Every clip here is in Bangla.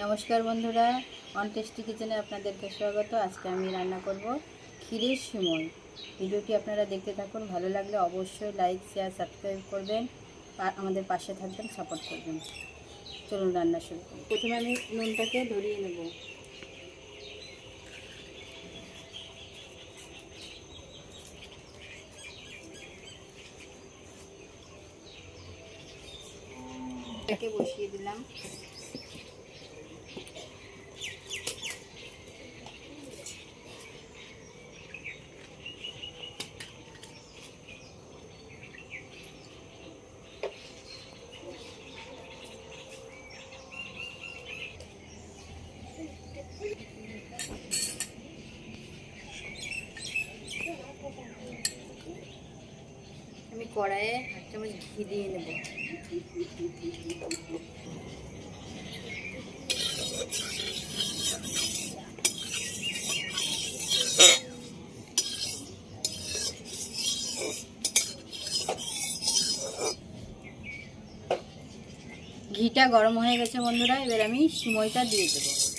নমস্কার বন্ধুরা অনটেস্টি কিচেনে আপনাদেরকে স্বাগত। আজকে আমি রান্না করব ক্ষীরের সিমই ভিডিওটি আপনারা দেখতে থাকুন, ভালো লাগলে অবশ্যই লাইক শেয়ার সাবস্ক্রাইব করবেন আমাদের পাশে থাকবেন সাপোর্ট করবেন। চলুন রান্না শুরু করি। প্রথমে আমি নুনটাকে ধরিয়ে নেব। বসিয়ে দিলাম আমি কড়াইয়ে এক চামচ ঘি দিয়ে নেব। ঘিটা গরম হয়ে গেছে বন্ধুরা, এবার আমি সিমইটা দিয়ে দেবো।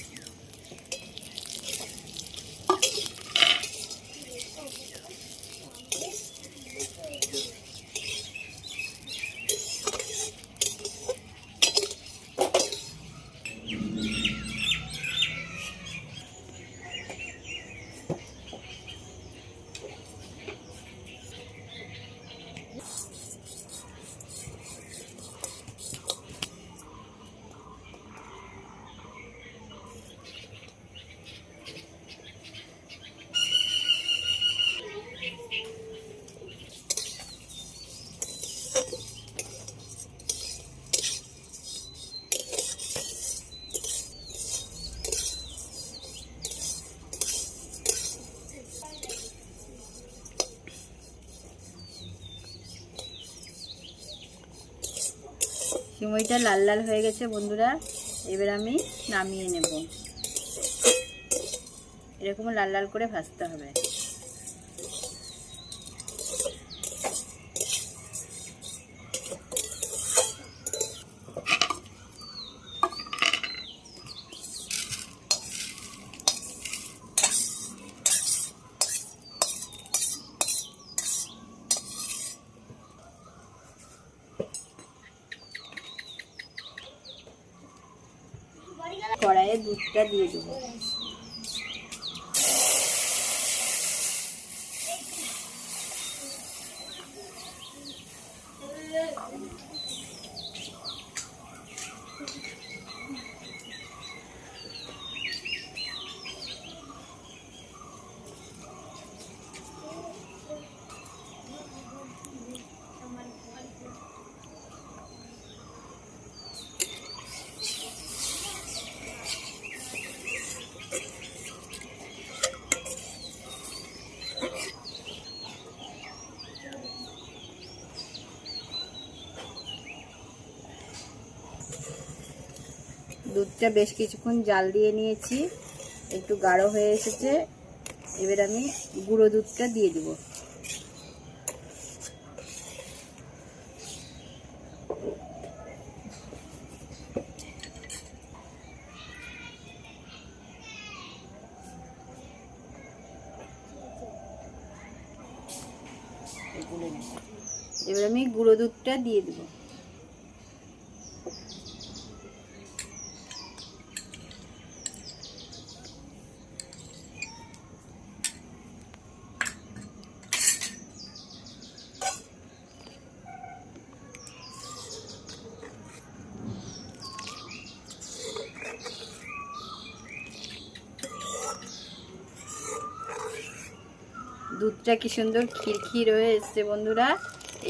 সিমইটা লাল লাল হয়ে গেছে বন্ধুরা, এবার আমি নামিয়ে নেব। এরকম লাল লাল করে ভাজতে হবে কড়াইয়ে দুধটা দিয়ে দেবো। দুধটা বেশ কিছুক্ষণ জাল দিয়ে নিয়েছি। একটু গাঢ় হয়ে এসেছে। এবার আমি গুঁড়ো দুধটা দিয়ে দেব। এবার আমি গুঁড়ো দুধটা দিয়ে দেবো। দুধটা কি সুন্দর খিরখির হয়ে এসছে বন্ধুরা।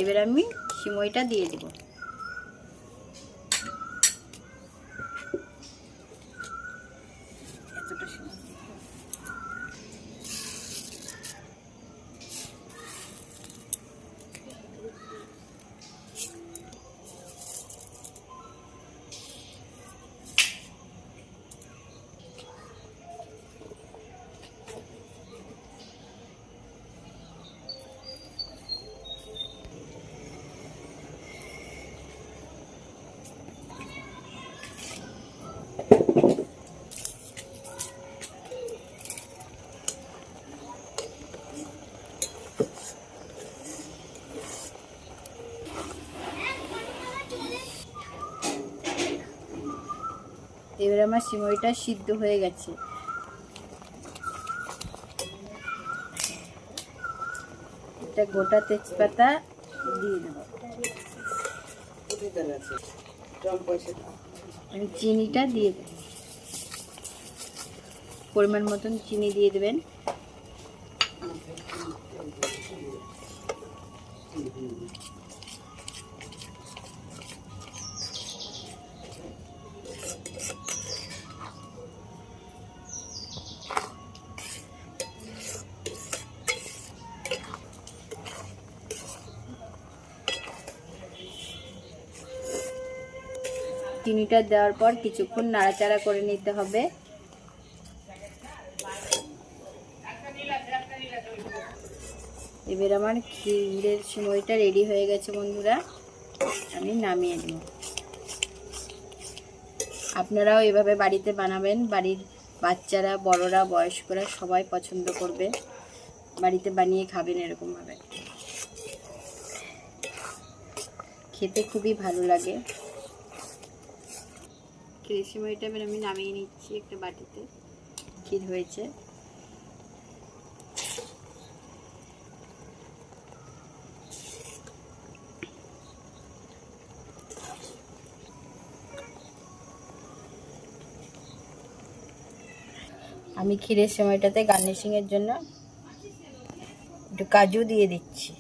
এবার আমি সিমইটা দিয়ে দেব। এবার আমার সিমইটা সিদ্ধ হয়ে গেছে। এটা গোটা তেজপাতা দিয়ে দেবো। আমি চিনিটা দিয়ে দেব। পরিমাণ মতন চিনি দিয়ে দেবেন। চিনিটা দেওয়ার পর কিছুক্ষণ নাড়াচাড়া করে নিতে হবে। এবার আমার ক্ষীরের সময়টা রেডি হয়ে গেছে বন্ধুরা। আমি নামিয়ে নেব। আপনারাও এভাবে বাড়িতে বানাবেন, বাড়ির বাচ্চারা, বড়রা, বয়স্করা সবাই পছন্দ করবে। বাড়িতে বানিয়ে খাবেন এরকমভাবে। খেতে খুবই ভালো লাগে। ক্ষীরের সময়টা এবার আমি নামিয়ে নিচ্ছি একটা বাটিতে। ক্ষীর হয়েছে? আমি ক্ষীরের সময়টাতে গার্নিশিংয়ের জন্য একটু কাজু দিয়ে দিচ্ছি।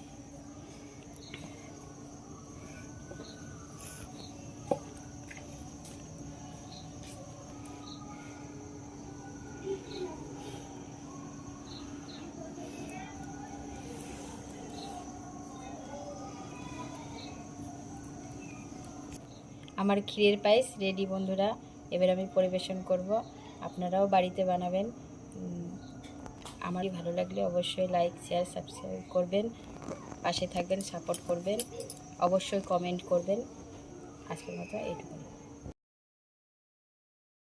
আমার ক্ষীরের পায়েস রেডি বন্ধুরা, এবার আমি পরিবেশন করব। আপনারাও বাড়িতে বানাবেন। আমারই ভালো লাগলে অবশ্যই লাইক শেয়ার সাবস্ক্রাইব করবেন, পাশে থাকবেন সাপোর্ট করবেন, অবশ্যই কমেন্ট করবেন। আজকের মতো এইটুকু